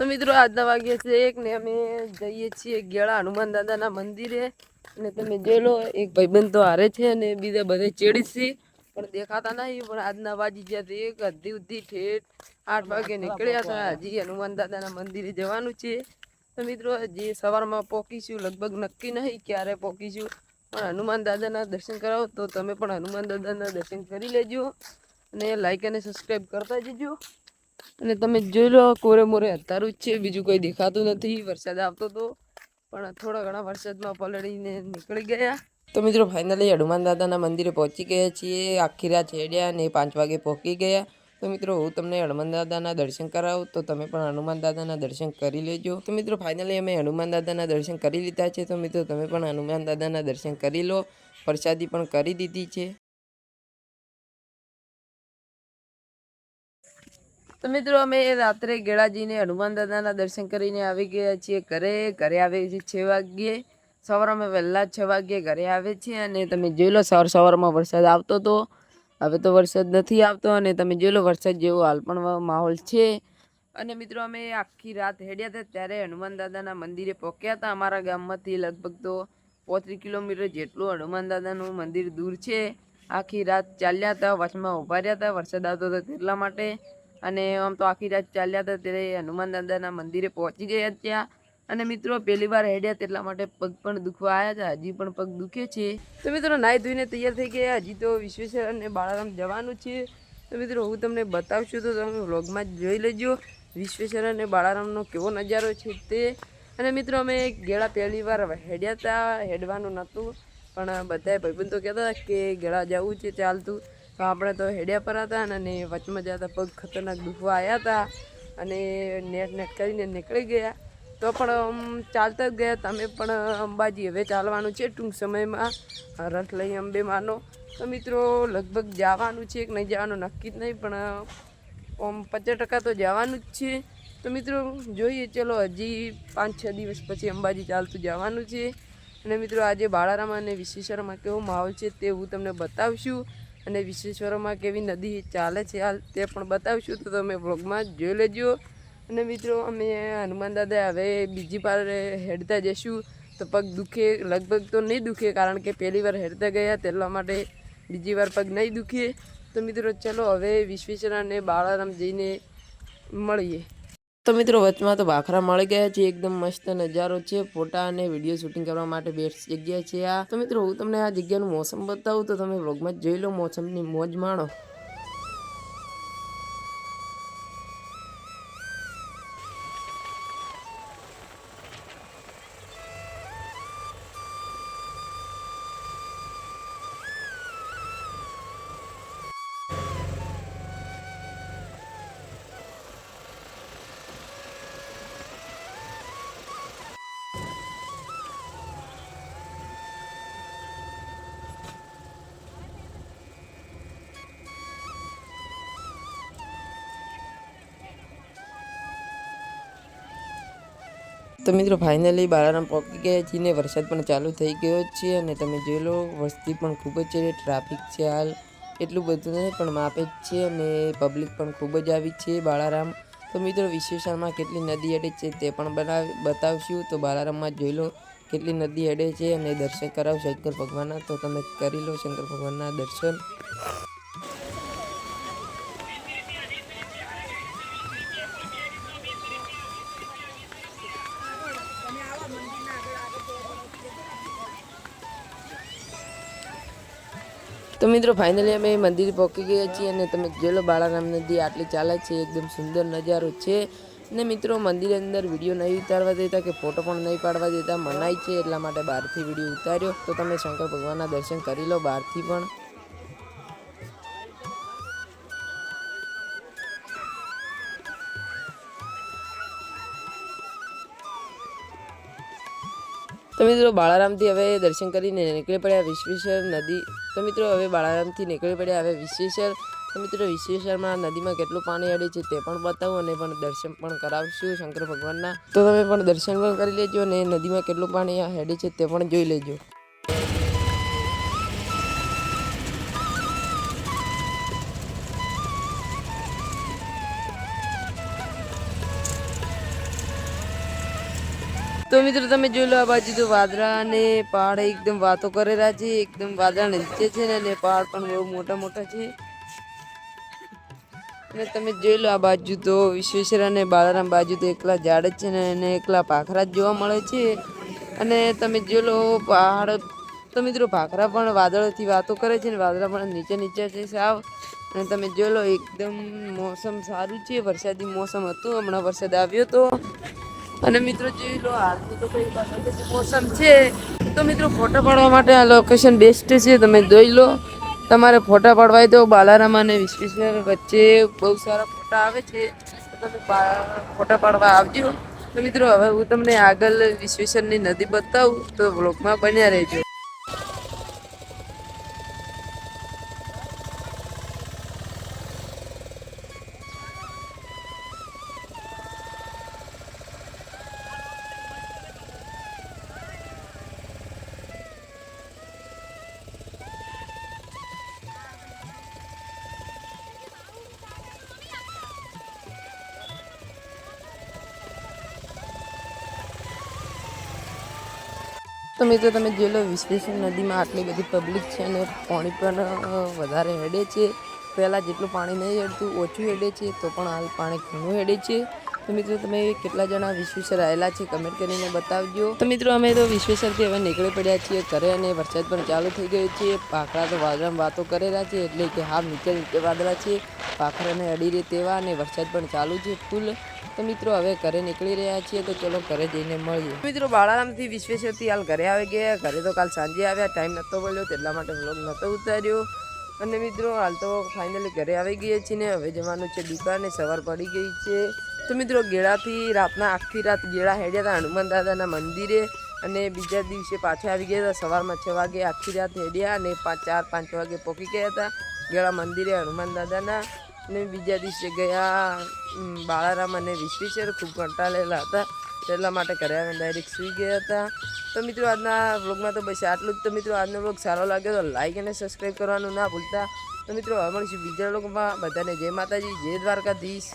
તો મિત્રો, આજના વાગ્યે છે એક ને અમે જઈએ છીએ ગેળા હનુમાન દાદાના મંદિરે. અને તમે જોઈ લો, એક ભાઈબંધ તો હારે છે અને બીજા બધે ચેડી છે. પણ દેખાતા નહીં, પણ આજના વાજી ગયા એક અધી ઉધી ઠેઠ આઠ વાગે નીકળ્યા હતા હજી હનુમાન દાદાના મંદિરે જવાનું છે. તો મિત્રો, હજી સવારમાં પોકીશું, લગભગ નક્કી નહીં ક્યારે પોકીશું. પણ હનુમાન દાદાના દર્શન કરાવો, તો તમે પણ હનુમાન દાદાના દર્શન કરી લેજો. અને લાઈક અને સબસ્ક્રાઈબ કરતા જજો. અને તમે જોઈ લો, કોરે મોરે અત્યારું જ છે, બીજું કોઈ દેખાતું નથી, વરસાદ આવતો હતો પણ થોડા ઘણા વરસાદમાં પલળીને નીકળી ગયા. તો મિત્રો ફાઇનલી હનુમાન દાદાના મંદિરે પહોંચી ગયા છીએ. આખી રાત હેડ્યા ને પાંચ વાગે પહોંચી ગયા. તો મિત્રો, હું તમને હનુમાન દાદાના દર્શન કરાવું, તો તમે પણ હનુમાન દાદાના દર્શન કરી લેજો. તો મિત્રો ફાઇનલી અમે હનુમાન દાદાના દર્શન કરી લીધા છે. તો મિત્રો, તમે પણ હનુમાન દાદાના દર્શન કરી લો. પ્રસાદી પણ કરી દીધી છે. તો મિત્રો અમે રાત્રે ગેળાજીને હનુમાન દાદાના દર્શન કરીને આવી ગયા છીએ. ઘરે ઘરે આવે છે છ વાગ્યે. સવારમાં વહેલા છ વાગ્યે ઘરે આવે છે અને તમે જોઈ લો સવાર સવારમાં વરસાદ આવતો હતો હવે તો વરસાદ નથી આવતો અને તમે જોઈ લો વરસાદ જેવો હાલ પણ માહોલ છે. અને મિત્રો અમે આખી રાત હેડ્યા હતા ત્યારે હનુમાન દાદાના મંદિરે પહોંચ્યા હતા. અમારા ગામમાંથી લગભગ તો પોત્રીસ કિલોમીટર જેટલું હનુમાન દાદાનું મંદિર દૂર છે. આખી રાત ચાલ્યા હતા, વચમાં ઊભા રહ્યા હતા. વરસાદ આવતો હતો તેટલા માટે અને આમ તો આખી રાત ચાલ્યા હતા ત્યારે હનુમાન દાદાના મંદિરે પહોંચી ગયા ત્યાં. અને મિત્રો, પહેલી વાર હેડ્યા તેટલા માટે પગ પણ દુખવા આવ્યા હતા હજી પણ પગ દુખે છે. તો મિત્રો, નાહી ધોઈને તૈયાર થઈ ગયા. હજી તો વિશ્વેશ્વર અને બાળારામ જવાનું છે. તો મિત્રો, હું તમને બતાવશું તો તમે વ્લોગમાં જ જોઈ લેજો. વિશ્વેશ્વર અને બાળારામનો કેવો નજારો છે તે. અને મિત્રો, અમે ગેળા પહેલી વાર હેડ્યા હતા. હેડવાનું નહોતું. પણ બધાએ ભાઈબંધ કહેતા હતા કે ગેળા જવું છે, ચાલતું. તો આપણે તો હેડ્યા પર હતા અને વચમાં જતા પગ ખતરનાક દુખવા આવ્યા હતા અને નેટ નેટ કરીને નીકળી ગયા. તો પણ આમ ચાલતા જ ગયા. તમે પણ અંબાજી હવે ચાલવાનું છે ટૂંક સમયમાં. રથ લઈ અંબે માનો. તો મિત્રો, લગભગ જવાનું છે કે નહીં જવાનું નક્કી જ નહીં, પણ આમ પચાસ ટકા તો જવાનું જ છે. તો મિત્રો, જોઈએ ચલો, હજી પાંચ છ દિવસ પછી અંબાજી ચાલતું જવાનું છે. અને મિત્રો, આજે બાળારામ અને વિશ્વેશ્વરમાં કેવો માહોલ છે તે હું તમને બતાવશું. અને વિશ્વેશ્વરમાં કેવી નદી ચાલે છે, હાલ તે પણ બતાવીશું. તો તમે વ્લોગમાં જોઈ લેજો. અને મિત્રો, અમે હનુમાન દાદા હવે બીજી વાર હેડતા જઈશું. તો પગ દુખે, લગભગ તો નહીં દુખે, કારણ કે પહેલી વાર હેડતા ગયા, તેટલા માટે બીજી વાર પગ નહીં દુખે. તો મિત્રો, ચલો હવે વિશ્વેશ્વર અને બાળારામ જઈને મળીએ. તો મિત્રો, વચમાં તો ભાખરા મળી ગયા છે. એકદમ મસ્ત નજારો છે. ફોટા અને વીડિયો શૂટિંગ કરવા માટે બેસ્ટ જગ્યા છે આ. તો મિત્રો, હું તમને આ જગ્યાનું મોસમ બતાવું. તો તમે વ્લોગમાં જોઈ લો. મોસમની મોજ માણો. તો મિત્રો ફાઇનલી બાળારામ પહોંચી ગયા છીએ ને વરસાદ પણ ચાલુ થઈ ગયો છે અને તમે જોઈ લો, વસ્તી પણ ખૂબ જ છે ટ્રાફિક છે હાલ, એટલું બધું નહીં, પણ માપે જ છે અને પબ્લિક પણ ખૂબ જ આવી છે બાળારામ તો મિત્રો, વિશેષણમાં કેટલી નદી અડે છે તે પણ બનાવ, બતાવશું. તો બાળારામમાં જોઈ લો, કેટલી નદી અડે છે અને દર્શન કરાવ શંકર ભગવાનના. તો તમે કરી લો શંકર ભગવાનના દર્શન. તો મિત્રો ફાઇનલી અમે મંદિર પહોંચી ગયા છીએ અને તમે જોયેલો બાળારામ નદી આટલી ચાલે છે, એકદમ સુંદર નજારો છે. ને મિત્રો, મંદિર અંદર વીડિયો નહીં ઉતારવા દેતા કે ફોટો પણ નહીં પાડવા દેતા, મનાય છે, એટલા માટે બહારથી વીડિયો ઉતાર્યો. તો તમે શંકર ભગવાનના દર્શન કરી લો બહારથી પણ. તો મિત્રો બાળારામથી હવે દર્શન કરીને નીકળી પડ્યા વિશ્વેશ્વર નદી. તો મિત્રો, હવે બાળારામથી નીકળી પડ્યા. હવે વિશ્વેશ્વર તો મિત્રો વિશ્વેશ્વરમાં નદીમાં કેટલું પાણી અડે છે તે પણ બતાવું અને પણ દર્શન પણ કરાવશું શંકર ભગવાનના. તો તમે પણ દર્શન પણ કરી લેજો અને નદીમાં કેટલું પાણી હેડે છે તે પણ જોઈ લેજો. તો મિત્રો, તમે જોઈ લો આ બાજુ તો વાદળા અને પહાડ એકદમ વાતો કરેલા છે. એકદમ વાદળા નીચે છે ને, અને પહાડ પણ બહુ મોટા મોટા છે. અને તમે જોઈ લો આ બાજુ તો વિશ્વેશ્વર અને બાલારામ બાજુ તો એકલા ઝાડ છે ને, અને એકલા ભાખરા જ જોવા મળે છે. અને તમે જોઈ લો પહાડ તો મિત્રો, ભાખરા પણ વાદળોથી વાતો કરે છે ને, વાદળા પણ નીચે નીચે છે સાવ. અને તમે જોઈ લો એકદમ મોસમ સારું છે. વરસાદી મોસમ હતું, હમણાં વરસાદ આવ્યો તો. અને મિત્રો જોઈ લો હાલનું તો કઈ મોસમ છે, તો મિત્રો ફોટા પાડવા માટે આ લોકેશન બેસ્ટ છે, તમે જોઈ લો. તમારે ફોટા પાડવા તો બાલારામ અને વિશ્વેશ્વર વચ્ચે બહુ સારા ફોટા આવે છે. તો તમે ફોટા પાડવા આવજો. તો મિત્રો, હવે હું તમને આગળ વિશ્વેશ્વરની નદી બતાવું, તો બ્લોગમાં બન્યા રહેજો. તો મિત્રો તમે જોઈ લો વિશ્લેષણ નદીમાં આટલી બધી પબ્લિક છે અને પાણી પણ વધારે હેડે છે. પહેલાં જેટલું પાણી નહીં હેડતું, ઓછું હેડે છે, તો પણ હાલ પાણી ઘણું હેડે છે. તો મિત્રો, તમે કેટલા જણા વિશ્વેશ્વર આવેલા છે કમેન્ટ કરીને બતાવજો. તો મિત્રો, અમે તો વિશ્વેશ્વરથી હવે નીકળી પડ્યા છીએ ઘરે અને વરસાદ પણ ચાલુ થઈ ગયો છે. પાખરા તો વાદળામાં વાતો કરેલા છે, એટલે કે હા નીચે નીચે વાદળા છે. પાખરાને અડી રહે તેવા અને વરસાદ પણ ચાલુ છે, ફૂલ તો મિત્રો હવે ઘરે નીકળી રહ્યા છીએ તો ચલો ઘરે જઈને મળીએ. મિત્રો બાળારામથી વિશ્વેશ્વરથી હાલ ઘરે આવી ગયા ઘરે તો કાલ સાંજે આવ્યા ટાઈમ નહોતો મળ્યો, તેટલા માટે વ્લોગ નહોતો ઉતાર્યો. અને મિત્રો હાલ તો ફાઇનલી ઘરે આવી ગયા છીએ ને, હવે જવાનું છે દુકાને, સવાર પડી ગઈ છે. તો મિત્રો ગેળાથી રાતના આખી રાત ગેળા હેડ્યા હતા હનુમાન દાદાના મંદિરે અને બીજા દિવસે પાછા આવી ગયા હતા, સવારમાં છ વાગે આખી રાત હેડ્યા અને પાંચ ચાર પાંચ વાગે પહોંચી ગયા હતા ગેળા મંદિરે હનુમાન દાદાના. અને બીજા દિવસે ગયા બાળારામ અને વિશ્વેશ્વર ખૂબ કંટાળેલા હતા. એટલા માટે ઘરે આવીને ડાયરેક્ટ સૂઈ ગયા હતા. તો મિત્રો, આજના વ્લોગમાં તો બસ આટલું જ. તો મિત્રો, આજનો વ્લોગ સારો લાગ્યો તો લાઈક અને સબસ્ક્રાઈબ કરવાનું ના ભૂલતા. તો મિત્રો, હવે મળીશું બીજા વ્લોગમાં. બધાને જય માતાજી, જય દ્વારકાધીશ.